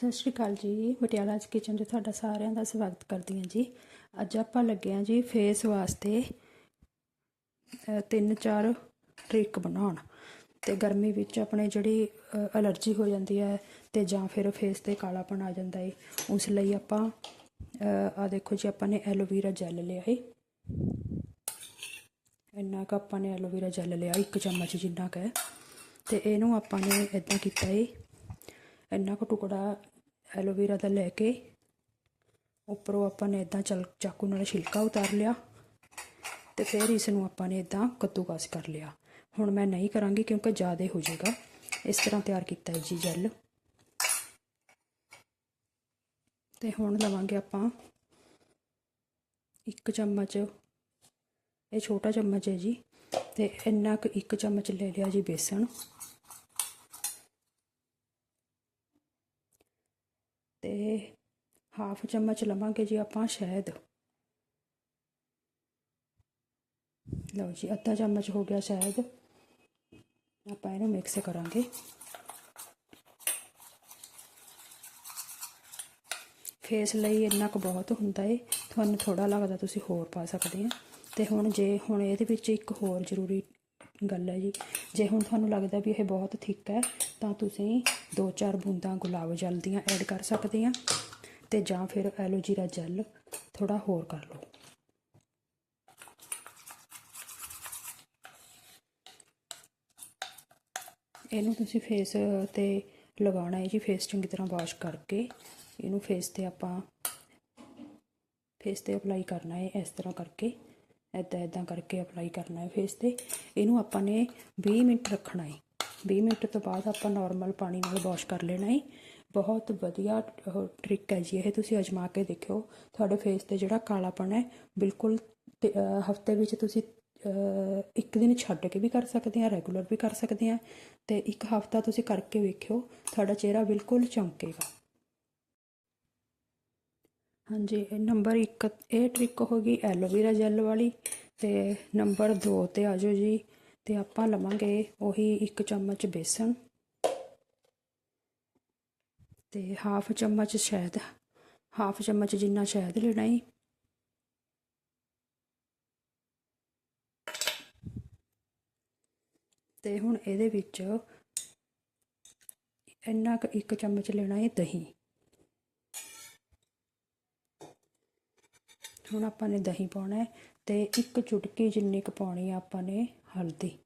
ਸਤਿ ਸ਼੍ਰੀ ਅਕਾਲ ਜੀ। ਪਟਿਆਲਾ ਕਿਚਨ 'ਚ ਤੁਹਾਡਾ ਸਾਰਿਆਂ ਦਾ ਸਵਾਗਤ ਕਰਦੀ ਹਾਂ ਜੀ। ਅੱਜ ਆਪਾਂ ਲੱਗੇ ਹਾਂ ਜੀ ਫੇਸ ਵਾਸਤੇ ਤਿੰਨ ਚਾਰ ਟ੍ਰਿਕ ਬਣਾਉਣ। ਤੇ ਗਰਮੀ ਵਿੱਚ ਆਪਣੇ ਜਿਹੜੀ ਅਲਰਜੀ ਹੋ ਜਾਂਦੀ ਹੈ ਤੇ ਜਾਂ ਫਿਰ ਫੇਸ ਤੇ ਕਾਲਾਪਣ ਆ ਜਾਂਦਾ ਹੈ ਉਸ ਲਈ ਆਪਾਂ ਆ ਦੇਖੋ ਜੀ, ਆਪਾਂ ਨੇ ਐਲੋਵੀਰਾ ਜੈਲ ਲਿਆ ਹੈ ਇੰਨਾ ਕੁ ਆਪਾਂ ਨੇ ਐਲੋਵੀਰਾ ਜੈਲ ਲਿਆ, ਇੱਕ ਚਮਚ ਜਿੰਨਾ ਕੁ ਹੈ। ਤੇ ਇਹਨੂੰ ਆਪਾਂ ਨੇ ਇਦਾਂ ਕੀਤਾ ਹੈ ਇੰਨਾ ਕੁ ਟੁਕੜਾ ਐਲੋਵੇਰਾ ਦਾ ਲੈ ਕੇ ਉੱਪਰੋਂ ਆਪਾਂ ਨੇ ਇਦਾਂ ਚਲ ਚਾਕੂ ਨਾਲ ਛਿਲਕਾ ਉਤਾਰ ਲਿਆ ਤੇ ਫਿਰ ਇਸ ਨੂੰ ਆਪਾਂ ਨੇ ਇਦਾਂ ਕੱਦੂਕਸ ਕਰ ਲਿਆ। ਹੁਣ ਮੈਂ ਨਹੀਂ ਕਰਾਂਗੀ ਕਿਉਂਕਿ ਜ਼ਿਆਦਾ ਹੋ ਜਾਏਗਾ। ਇਸ ਤਰ੍ਹਾਂ ਤਿਆਰ ਕੀਤਾ ਹੈ ਜੀ ਜੈਲ। ਤੇ ਹੁਣ ਲਵਾਂਗੇ ਆਪਾਂ ਇੱਕ ਚਮਚ, ਇਹ ਛੋਟਾ ਚਮਚ ਹੈ ਜੀ, ਤੇ ਇੰਨਾ ਕੁ ਇੱਕ ਚਮਚ ਲੈ ਲਿਆ ਜੀ ਬੇਸਣ ਤੇ ਹਾਫ ਚਮਚ ਲਵਾਂਗੇ ਜੀ ਆਪਾਂ ਸ਼ਹਿਦ। ਲਓ ਜੀ, ਅੱਧਾ ਚਮਚ ਹੋ ਗਿਆ ਸ਼ਹਿਦ। ਆਪਾਂ ਇਹਨੂੰ ਮਿਕਸ ਕਰਾਂਗੇ। ਫੇਸ ਲਈ ਇੰਨਾ ਕੁ ਬਹੁਤ ਹੁੰਦਾ ਏ, ਤੁਹਾਨੂੰ ਥੋੜਾ ਲੱਗਦਾ ਤੁਸੀਂ ਹੋਰ ਪਾ ਸਕਦੇ ਆ। ਤੇ ਹੁਣ ਜੇ, ਹੁਣ ਇਹਦੇ ਵਿੱਚ ਇੱਕ ਹੋਰ ਜ਼ਰੂਰੀ ਗੱਲ ਹੈ ਜੀ, ਜੇ ਹੁਣ ਤੁਹਾਨੂੰ ਲੱਗਦਾ ਵੀ ਇਹ ਬਹੁਤ ਥਿੱਕ ਹੈ, ਤਾਂ ਤੁਸੀਂ 2-4 ਬੂੰਦਾਂ ਗੁਲਾਬ ਜਲ ਦੀਆਂ ਐਡ ਕਰ ਸਕਦੇ ਆ। ਤੇ ਜਾਂ ਫਿਰ ਐਲੋਜੀਰਾ ਜੈਲ ਥੋੜਾ ਹੋਰ ਕਰ ਲਓ। ਇਹਨੂੰ ਤੁਸੀਂ ਫੇਸ ਤੇ ਲਗਾਉਣਾ ਹੈ ਜੀ ਫੇਸ ਚੰਗੀ ਤਰ੍ਹਾਂ ਵਾਸ਼ ਕਰਕੇ। ਇਹਨੂੰ ਫੇਸ ਤੇ ਆਪਾਂ ਫੇਸ ਤੇ ਅਪਲਾਈ ਕਰਨਾ ਹੈ ਇਸ ਤਰ੍ਹਾਂ ਕਰਕੇ। ਐਦਾਂ ਐਦਾਂ ਕਰਕੇ ਅਪਲਾਈ ਕਰਨਾ ਹੈ ਫੇਸ ਤੇ। ਇਹਨੂੰ ਆਪਾਂ ਨੇ 20 ਮਿੰਟ ਰੱਖਣਾ ਹੈ। 20 ਮਿੰਟ ਤੋਂ ਬਾਅਦ ਆਪਾਂ ਨਾਰਮਲ ਪਾਣੀ ਨਾਲ ਵਾਸ਼ ਕਰ ਲੈਣਾ ਹੈ। ਬਹੁਤ ਵਧੀਆ ਟ੍ਰਿਕ ਹੈ ਜੀ ਇਹ। ਤੁਸੀਂ ਅਜਮਾ ਕੇ ਦੇਖਿਓ। ਤੁਹਾਡੇ ਫੇਸ ਤੇ ਜਿਹੜਾ ਕਾਲਾਪਣ ਹੈ, ਬਿਲਕੁਲ ਹਫ਼ਤੇ ਵਿੱਚ ਤੁਸੀਂ ਇੱਕ ਦਿਨ ਛੱਡ ਕੇ ਵੀ ਕਰ ਸਕਦੇ ਆ ਰੈਗੂਲਰ ਵੀ ਕਰ ਸਕਦੇ ਆ ਤੇ ਇੱਕ ਹਫਤਾ ਤੁਸੀਂ ਕਰਕੇ ਵੇਖਿਓ, ਤੁਹਾਡਾ ਚਿਹਰਾ ਬਿਲਕੁਲ ਚਮਕੇਗਾ। ਹਾਂਜੀ ਨੰਬਰ 1 ਇਹ ਟ੍ਰਿਕ ਹੋ ਗਈ ਐਲੋਵੇਰਾ ਜੈਲ ਵਾਲੀ ਤੇ ਨੰਬਰ 2 ਤੇ ਆਜੋ ਜੀ ਤੇ ਆਪਾਂ ਲਵਾਂਗੇ ਉਹੀ 1 ਚਮਚ ਬੇਸਨ। ਤੇ ਹਾਫ ਚਮਚ ਸ਼ਹਿਦ ਹਾਫ ਚਮਚ ਜਿੰਨਾ ਸ਼ਹਿਦ ਲੈਣਾ ਹੈ ਤੇ ਹੁਣ ਇਹਦੇ ਵਿੱਚ ਇੰਨਾ ਕੁ ਇੱਕ ਚਮਚ ਲੈਣਾ ਹੈ ਦਹੀਂ। ਹੁਣ ਆਪਾਂ ਨੇ ਦਹੀਂ ਪਾਉਣਾ ਹੈ ਤੇ ਇੱਕ ਚੁਟਕੀ ਜਿੰਨੀ ਕੁ ਪਾਉਣੀ ਆ ਆਪਾਂ ਨੇ ਹਲਦੀ।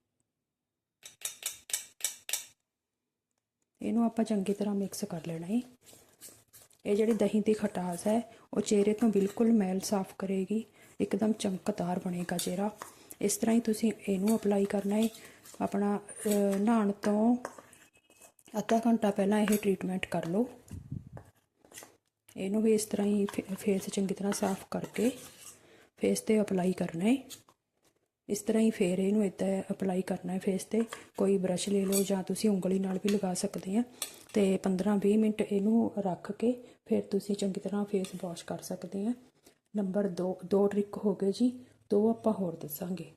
ਇਹਨੂੰ ਆਪਾਂ ਚੰਗੀ ਤਰ੍ਹਾਂ ਮਿਕਸ ਕਰ ਲੈਣਾ ਹੈ ਇਹ ਜਿਹੜੀ ਦਹੀਂ ਦੀ ਖਟਾਸ ਹੈ, ਉਹ ਚਿਹਰੇ ਤੋਂ ਬਿਲਕੁਲ ਮੈਲ ਸਾਫ਼ ਕਰੇਗੀ। ਇੱਕਦਮ ਚਮਕਦਾਰ ਬਣੇਗਾ ਚਿਹਰਾ। ਇਸ ਤਰ੍ਹਾਂ ਹੀ ਤੁਸੀਂ ਇਹਨੂੰ ਅਪਲਾਈ ਕਰਨਾ ਹੈ ਆਪਣਾ ਨਹਾਉਣ ਤੋਂ ਅੱਧਾ ਘੰਟਾ ਪਹਿਲਾਂ ਇਹ ਟ੍ਰੀਟਮੈਂਟ ਕਰ ਲਓ। ਇਹਨੂੰ ਵੀ ਇਸ ਤਰ੍ਹਾਂ ਹੀ ਫੇਸ ਚੰਗੀ ਤਰ੍ਹਾਂ ਸਾਫ਼ ਕਰਕੇ ਫੇਸ ਤੇ ਅਪਲਾਈ ਕਰਨਾ ਹੈ ਇਸ ਤਰ੍ਹਾਂ ਹੀ ਫਿਰ ਇਹਨੂੰ ਇਦਾਂ ਅਪਲਾਈ ਕਰਨਾ ਹੈ ਫੇਸ ਤੇ। ਕੋਈ ਬ੍ਰਸ਼ ਲੈ ਲਓ ਜਾਂ ਤੁਸੀਂ ਉਂਗਲੀ ਨਾਲ ਵੀ ਲਗਾ ਸਕਦੇ ਆ। ਤੇ 15-20 ਮਿੰਟ ਇਹਨੂੰ ਰੱਖ ਕੇ ਫਿਰ ਤੁਸੀਂ ਚੰਗੀ ਤਰ੍ਹਾਂ ਫੇਸ ਵਾਸ਼ ਕਰ ਸਕਦੇ ਆ। ਨੰਬਰ 2 ਦੋ ਟ੍ਰਿਕ ਹੋ ਗਏ ਜੀ। ਦੋ ਆਪਾਂ ਹੋਰ ਦੱਸਾਂਗੇ।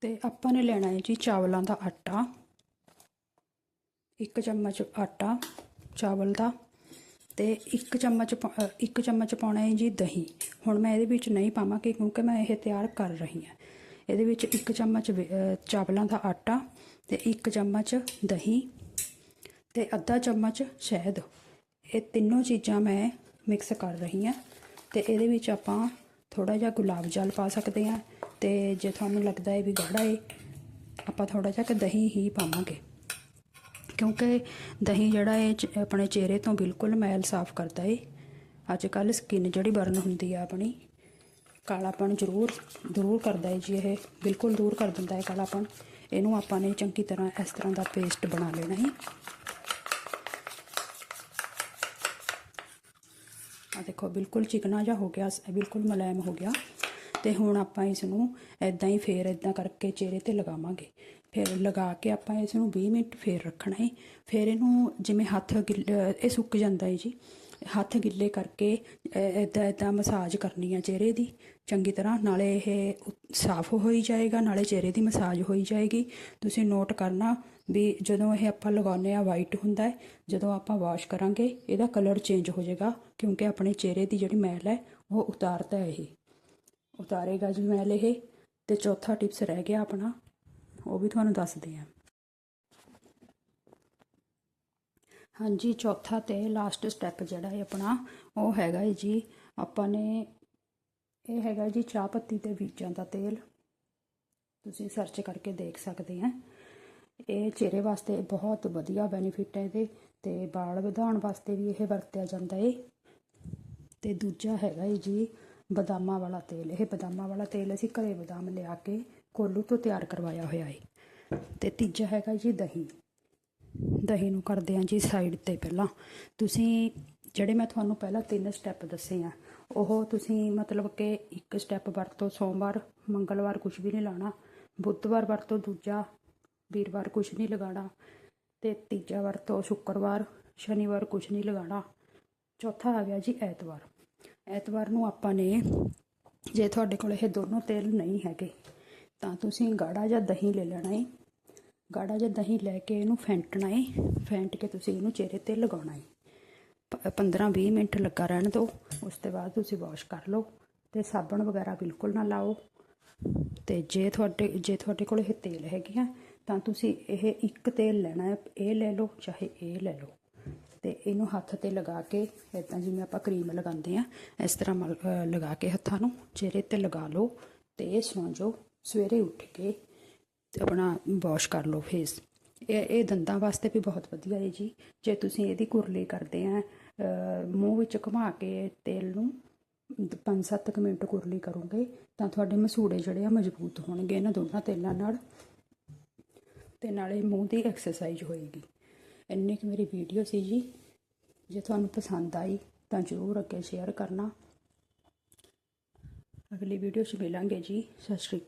ਤੇ ਆਪਾਂ ਨੇ ਲੈਣਾ ਹੈ ਜੀ ਚਾਵਲਾਂ ਦਾ ਆਟਾ। ਇੱਕ ਚਮਚ ਆਟਾ, ਚਾਵਲ ਦਾ ਤੇ ਇੱਕ ਚਮਚ ਇੱਕ ਚਮਚ ਪਾਉਣਾ ਹੈ ਜੀ ਦਹੀਂ। ਹੁਣ ਮੈਂ ਇਹਦੇ ਵਿੱਚ ਨਹੀਂ ਪਾਵਾਂਗੀ ਕਿਉਂਕਿ ਮੈਂ ਇਹ ਤਿਆਰ ਕਰ ਰਹੀ ਹਾਂ। ਇਹਦੇ ਵਿੱਚ ਇੱਕ ਚਮਚ ਚਾਵਲਾਂ ਦਾ ਆਟਾ ਤੇ ਇੱਕ ਚਮਚ ਦਹੀਂ ਤੇ ਅੱਧਾ ਚਮਚ ਸ਼ਹਿਦ। ਇਹ ਤਿੰਨੋਂ ਚੀਜ਼ਾਂ ਮੈਂ ਮਿਕਸ ਕਰ ਰਹੀ ਹਾਂ ਤੇ ਇਹਦੇ ਵਿੱਚ ਆਪਾਂ ਥੋੜਾ ਜਿਹਾ ਗੁਲਾਬ ਜਲ ਪਾ ਸਕਦੇ ਹਾਂ ਤੇ ਜੇ ਤੁਹਾਨੂੰ ਲੱਗਦਾ ਹੈ ਵੀ ਗਾੜਾ ਹੈ ਆਪਾਂ ਥੋੜਾ ਜਿਹਾ ਕਿ ਦਹੀਂ ਹੀ ਪਾਵਾਂਗੇ। ਕਿਉਂਕਿ ਦਹੀਂ ਜਿਹੜਾ ਹੈ ਆਪਣੇ ਚਿਹਰੇ ਤੋਂ ਬਿਲਕੁਲ ਮੈਲ ਸਾਫ਼ ਕਰਦਾ ਏ। ਅੱਜ ਕੱਲ ਸਕਿਨ ਜਿਹੜੀ ਬਰਨ ਹੁੰਦੀ ਆ ਆਪਣੀ, ਕਾਲਾਪਣ ਜ਼ਰੂਰ ਜ਼ਰੂਰ ਕਰਦਾ ਏ ਜੀ ਇਹ। ਬਿਲਕੁਲ ਦੂਰ ਕਰ ਦਿੰਦਾ ਹੈ ਕਾਲਾਪਣ। ਇਹਨੂੰ ਆਪਾਂ ਨੇ ਚੰਗੀ ਤਰ੍ਹਾਂ ਇਸ ਤਰ੍ਹਾਂ ਦਾ ਪੇਸਟ ਬਣਾ ਲੈਣਾ ਹੈ ਆ ਦੇਖੋ, ਬਿਲਕੁਲ ਚਿਕਨਾ ਜਿਹਾ ਹੋ ਗਿਆ ਬਿਲਕੁਲ ਮਲਾਇਮ ਹੋ ਗਿਆ। ਤੇ ਹੁਣ ਆਪਾਂ ਇਸ ਨੂੰ ਐਦਾਂ ਹੀ ਫੇਰ ਐਦਾਂ ਕਰਕੇ ਚਿਹਰੇ ਤੇ ਲਗਾਵਾਂਗੇ। ਫਿਰ ਲਗਾ ਕੇ ਆਪਾਂ ਇਸ ਨੂੰ 20 ਮਿੰਟ ਫੇਰ ਰੱਖਣਾ ਹੈ ਫਿਰ ਇਹਨੂੰ ਜਿਵੇਂ ਹੱਥ ਇਹ ਸੁੱਕ ਜਾਂਦਾ ਹੈ ਜੀ। ਹੱਥ ਗਿੱਲੇ ਕਰਕੇ ਇਦਾਂ ਇਦਾਂ ਮਸਾਜ ਕਰਨੀ ਆ ਚਿਹਰੇ ਦੀ। ਚੰਗੀ ਤਰ੍ਹਾਂ ਨਾਲੇ ਇਹ ਸਾਫ਼ ਹੋਈ ਜਾਏਗਾ, ਨਾਲੇ ਚਿਹਰੇ ਦੀ ਮਸਾਜ ਹੋਈ ਜਾਏਗੀ। ਤੁਸੀਂ ਨੋਟ ਕਰਨਾ ਵੀ ਜਦੋਂ ਇਹ ਆਪਾਂ ਲਗਾਉਂਦੇ ਆ ਵਾਈਟ ਹੁੰਦਾ ਹੈ ਜਦੋਂ ਆਪਾਂ ਵਾਸ਼ ਕਰਾਂਗੇ, ਇਹਦਾ ਕਲਰ ਚੇਂਜ ਹੋ ਜਾਏਗਾ, ਕਿਉਂਕਿ ਆਪਣੇ ਚਿਹਰੇ ਦੀ ਜਿਹੜੀ ਮੈਲ ਹੈ ਉਹ ਉਤਾਰਦਾ ਹੈ ਇਹ। ਉਤਾਰੇਗਾ ਜੀ ਮੈਲ ਇਹ ਤੇ ਚੌਥਾ ਟਿਪਸ ਰਹਿ ਗਿਆ ਆਪਣਾ। ਉਹ ਵੀ ਤੁਹਾਨੂੰ ਦੱਸਦੇ ਆ ਹਾਂਜੀ, ਚੌਥਾ ਤੇ ਲਾਸਟ ਸਟੈਪ ਜਿਹੜਾ ਹੈ ਆਪਣਾ, ਉਹ ਹੈਗਾ ਹੈ ਜੀ, ਆਪਾਂ ਨੇ ਇਹ ਹੈਗਾ ਜੀ ਚਾਹ ਪੱਤੀ ਤੇ ਬੀਜਾਂ ਦਾ ਤੇਲ। ਤੁਸੀਂ ਸਰਚ ਕਰਕੇ ਦੇਖ ਸਕਦੇ ਆ। ਇਹ ਚਿਹਰੇ ਵਾਸਤੇ ਬਹੁਤ ਵਧੀਆ ਬੈਨੀਫਿਟ ਹੈ ਇਹਦੇ ਤੇ ਵਾਲ ਵਧਾਉਣ ਵਾਸਤੇ ਵੀ ਇਹ ਵਰਤਿਆ ਜਾਂਦਾ ਏ। ਤੇ ਦੂਜਾ ਹੈਗਾ ਹੈ ਜੀ ਬਦਾਮਾਂ ਵਾਲਾ ਤੇਲ, ਇਹ ਬਦਾਮਾਂ ਵਾਲਾ ਤੇਲ ਅਸੀਂ ਘਰੇ ਬਦਾਮ ਲਿਆ ਕੇ ਕੋਲੂ ਤੋਂ ਤਿਆਰ ਕਰਵਾਇਆ ਹੋਇਆ ਹੈ ਤੇ ਤੀਜਾ ਹੈਗਾ ਜੀ ਦਹੀਂ। ਦਹੀਂ ਨੂੰ ਕਰਦੇ ਹਾਂ ਜੀ ਸਾਈਡ ਤੇ ਪਹਿਲਾਂ। ਤੁਸੀਂ, ਜਿਹੜੇ ਮੈਂ ਤੁਹਾਨੂੰ ਪਹਿਲਾਂ ਤਿੰਨ ਸਟੈਪ ਦੱਸੇ ਆ, ਉਹ ਤੁਸੀਂ ਮਤਲਬ ਕਿ ਇੱਕ ਸਟੈਪ ਵਰਤੋ ਸੋਮਵਾਰ, ਮੰਗਲਵਾਰ ਕੁਝ ਵੀ ਨਹੀਂ ਲਾਣਾ, ਬੁੱਧਵਾਰ ਵਰਤੋ ਦੂਜਾ, ਵੀਰਵਾਰ ਕੁਝ ਨਹੀਂ ਲਗਾਉਣਾ ਤੇ ਤੀਜਾ ਵਰਤੋ ਸ਼ੁੱਕਰਵਾਰ, ਸ਼ਨੀਵਾਰ ਕੁਝ ਨਹੀਂ ਲਗਾਉਣਾ ਚੌਥਾ ਆ ਗਿਆ ਜੀ ਐਤਵਾਰ। ਐਤਵਾਰ ਨੂੰ ਆਪਾਂ ਨੇ ਜੇ ਤੁਹਾਡੇ ਕੋਲ ਇਹ ਦੋਨੋਂ ਤੇਲ ਨਹੀਂ ਹੈਗੇ, ਤਾਂ ਤੁਸੀਂ ਗਾੜਾ ਜਾਂ ਦਹੀਂ ਲੈ ਲੈਣਾ ਏ। ਗਾੜਾ ਜਾਂ ਦਹੀਂ ਲੈ ਕੇ ਇਹਨੂੰ ਫੈਂਟਣਾ ਏ, ਫੈਂਟ ਕੇ ਤੁਸੀਂ ਇਹਨੂੰ ਚਿਹਰੇ ਤੇ ਲਗਾਉਣਾ ਹੈ 15-20 ਮਿੰਟ ਲੱਗਾ ਰਹਿਣ ਦਿਓ, ਉਸ ਤੋਂ ਬਾਅਦ ਤੁਸੀਂ ਵਾਸ਼ ਕਰ ਲਓ ਤੇ ਸਾਬਣ ਵਗੈਰਾ ਬਿਲਕੁਲ ਨਾ ਲਾਓ। ਤੇ ਜੇ ਤੁਹਾਡੇ ਜੇ ਤੁਹਾਡੇ ਕੋਲ ਇਹ ਤੇਲ ਹੈਗੇ ਆ, ਤਾਂ ਤੁਸੀਂ ਇਹ ਇੱਕ ਤੇਲ ਲੈਣਾ ਹੈ ਇਹ ਲੈ ਲਓ, ਚਾਹੇ ਇਹ ਲੈ ਲਓ। ਤੇ ਇਹਨੂੰ ਹੱਥ ਤੇ ਲਗਾ ਕੇ ਇਦਾਂ ਜਿਵੇਂ ਆਪਾਂ ਕਰੀਮ ਲਗਾਉਂਦੇ ਆ ਇਸ ਤਰ੍ਹਾਂ ਮਲ- ਲਗਾ ਕੇ ਹੱਥਾਂ ਨੂੰ ਚਿਹਰੇ ਤੇ ਲਗਾ ਲਓ ਤੇ ਇਹ ਸੌਂ ਜਾਓ, ਸਵੇਰੇ ਉੱਠ ਕੇ ਆਪਣਾ ਵਾਸ਼ ਕਰ ਲਓ ਫੇਸ ਇਹ ਇਹ ਦੰਦਾਂ ਵਾਸਤੇ ਵੀ ਬਹੁਤ ਵਧੀਆ ਹੈ ਜੀ। ਜੇ ਤੁਸੀਂ ਇਹਦੀ ਕੁਰਲੀ ਕਰਦੇ ਆ ਮੂੰਹ ਵਿੱਚ ਘੁਮਾ ਕੇ ਤੇਲ ਨੂੰ 5-7 ਮਿੰਟ ਕੁਰਲੀ ਕਰੋਗੇ, ਤਾਂ ਤੁਹਾਡੇ ਮਸੂੜੇ ਜਿਹੜੇ ਆ ਮਜ਼ਬੂਤ ਹੋਣਗੇ ਇਹਨਾਂ ਦੋਨਾਂ ਤੇਲਾਂ ਨਾਲ ਤੇ ਨਾਲੇ ਮੂੰਹ ਦੀ ਐਕਸਰਸਾਈਜ਼ ਹੋਏਗੀ। ਇੰਨੀ ਕੁ ਮੇਰੀ ਵੀਡੀਓ ਸੀ ਜੀ, ਜੇ ਤੁਹਾਨੂੰ ਪਸੰਦ ਆਈ ਤਾਂ ਜ਼ਰੂਰ ਅੱਗੇ ਸ਼ੇਅਰ ਕਰਨਾ। ਅਗਲੀ ਵੀਡੀਓ 'ਚ ਮਿਲਾਂਗੇ ਜੀ, ਸਤਿ ਸ਼੍ਰੀ ਅਕਾਲ।